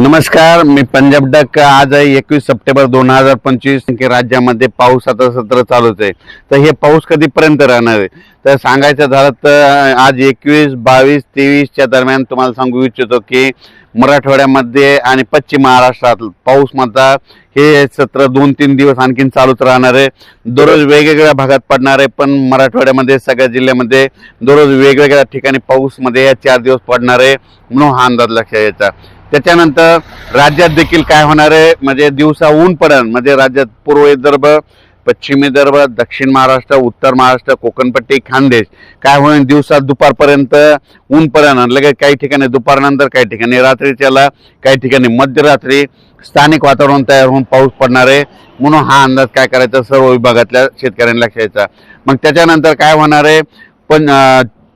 नमस्कार मी पंजाब डक. आज आहे एकवीस सप्टेंबर दोन हजार पंचवीस राज्यामध्ये पाऊस आता सत्र चालूच आहे. तर हे पाऊस कधीपर्यंत राहणार आहे? तर सांगायचं झालं तर आज एकवीस बावीस तेवीसच्या दरम्यान तुम्हाला सांगू इच्छितो की मराठवाड्यामध्ये आणि पश्चिम महाराष्ट्रात पाऊस मात्र हे सत्र दोन तीन दिवस आणखीन चालूच राहणार आहे. दररोज वेगवेगळ्या भागात पडणार आहे पण मराठवाड्यामध्ये सगळ्या जिल्ह्यामध्ये दररोज वेगवेगळ्या ठिकाणी पाऊसमध्ये या चार दिवस पडणार आहे. म्हणून हा अंदाज लक्षात यायचा त्याच्यानंतर राज्यात देखील काय होणार आहे? म्हणजे दिवसा ऊन पडण म्हणजे राज्यात पूर्व विदर्भ पश्चिम विदर्भ दक्षिण महाराष्ट्र उत्तर महाराष्ट्र कोकणपट्टी खानदेश. काय होईल? दिवसात दुपारपर्यंत ऊन पडण लगेच काही ठिकाणी दुपारनंतर काही ठिकाणी रात्रीच्याला काही ठिकाणी मध्यरात्री स्थानिक वातावरण तयार होऊन पाऊस पडणार आहे. म्हणून हा अंदाज काय करायचा? सर्व विभागातल्या शेतकऱ्यांना लक्ष मग त्याच्यानंतर काय होणार आहे? पण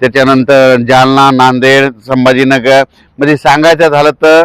त्याच्यानंतर जालना नांदेड संभाजीनगर. म्हणजे सांगायचं झालं तर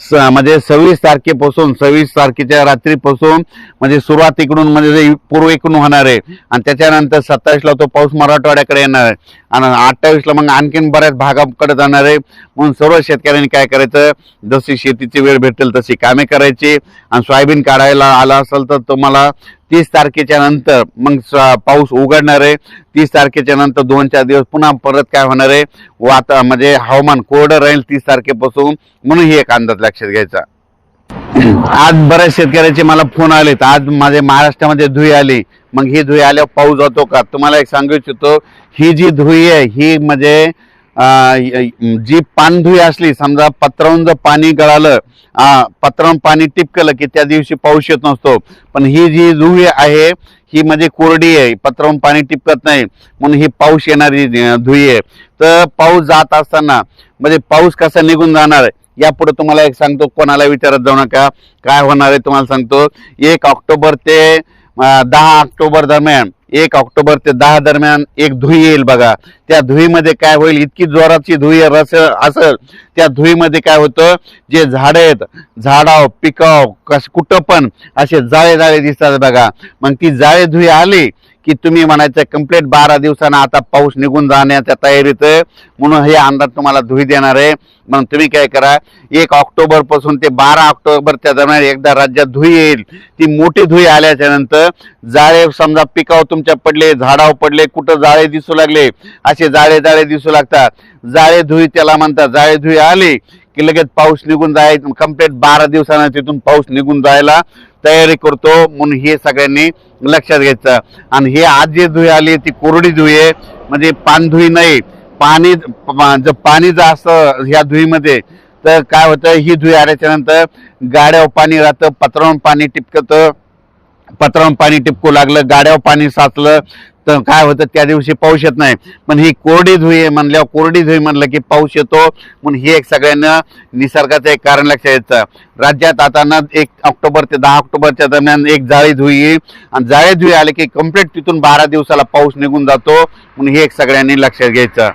स म्हणजे सव्वीस तारखेपासून सव्वीस तारखेच्या रात्रीपासून म्हणजे सुरुवात इकडून म्हणजे पूर्व इकडून होणार आहे. आणि त्याच्यानंतर सत्तावीसला तो पाऊस मराठवाड्याकडे येणार आहे. आणि अठ्ठावीसला मग आणखीन बऱ्याच भागाकडे जाणार आहे. म्हणून सर्व शेतकऱ्यांनी काय करायचं? जशी शेतीची वेळ भेटेल तशी कामे करायची. आणि सोयाबीन काढायला आला असेल तर तुम्हाला तीस तारखेच्या नंतर मग स- पाऊस उघडणार आहे. तीस तारखेच्या नंतर दोन चार दिवस पुन्हा परत काय होणार आहे? वाता म्हणजे हवामान कोरडं राहील तीस तारखेपासून. म्हणून ही एक अंदाज लक्षात घ्यायचा. आज बऱ्याच शेतकऱ्याचे मला फोन आलेत. आज माझे महाराष्ट्रामध्ये धुई आली. मग ही धुई आल्यावर पाऊस जातो का? तुम्हाला एक सांगू इच्छितो ही जी धुई आहे ही म्हणजे जी पानधुई असली समजा पत्रावून जर पाणी गळालं पत्रावून पाणी टिपकलं की त्या दिवशी पाऊस येत नसतो. पण ही जी धुई आहे ही म्हणजे कोरडी आहे पत्रावून पाणी टिपकत नाही म्हणून ही पाऊस येणारी धुई आहे. तर पाऊस जात असताना म्हणजे पाऊस कसा निघून जाणार यापुढे तुम्हाला एक सांगतो कोणाला विचारत जाऊ नका. काय होणार आहे तुम्हाला सांगतो एक ऑक्टोबर ते दहा ऑक्टोबर दरम्यान एक ऑक्टोबर ते दहा दरम्यान एक धुई येईल बघा. त्या धुईमध्ये काय होईल इतकी जोराची धुई रस असेल त्या धुईमध्ये काय होतं जे झाडं आहेत झाडाव पिकाव कस कुठं पण असे जाळे जाळे दिसतात बघा. मग ती जाळे धुई आली की तुम्ही म्हणायचं कंप्लीट बारा दिवसानं आता पाऊस निघून जाण्याच्या तयारीत म्हणून हे अंदाज तुम्हाला धुई देणार आहे. म्हणून तुम्ही काय करा एक ऑक्टोबरपासून ते बारा ऑक्टोबरच्या दरम्यान एकदा राज्यात धुई येईल. ती मोठी धुई आल्याच्यानंतर जाळे समजा पिकाव तुमच्या पडले झाडावर पडले कुठं जाळे दिसू लागले असे जाळे जाळे दिसू लागतात. जाळे धुई त्याला म्हणतात. जाळे धुई आली की लगेच पाऊस निघून जाय कंप्लीट बारा दिवसानं तिथून पाऊस निघून जायला तयारी करतो म्हणून हे सगळ्यांनी लक्षात घ्यायचं. आणि हे आज जी धुई आली ती कोरडी धुई आहे. म्हणजे पानधुई नाही. पाणी जर पाणी जर असतं ह्या धुईमध्ये तर काय होतं? ही धुई आल्याच्यानंतर गाड्यावर पाणी राहतं पत्रावर पाणी टिपकतं. पत्रावर पाणी टिपकू लागलं गाड्यावर पाणी साचलं तर काय होतं त्या दिवशी पाऊस येत नाही. पण ही कोरडी धुई आहे म्हणल्यावर कोरडी धुई म्हणलं की पाऊस येतो. म्हणून हे एक सगळ्यांना निसर्गाचं एक कारण लक्षात येतं. राज्यात आता ना एक ऑक्टोबर ते दहा ऑक्टोबरच्या दरम्यान एक जाळी धुई येईल. आणि जाळी धुई आले की कंप्लीट तिथून बारा दिवसाला पाऊस निघून जातो. म्हणून हे एक सगळ्यांनी लक्षात घ्यायचं.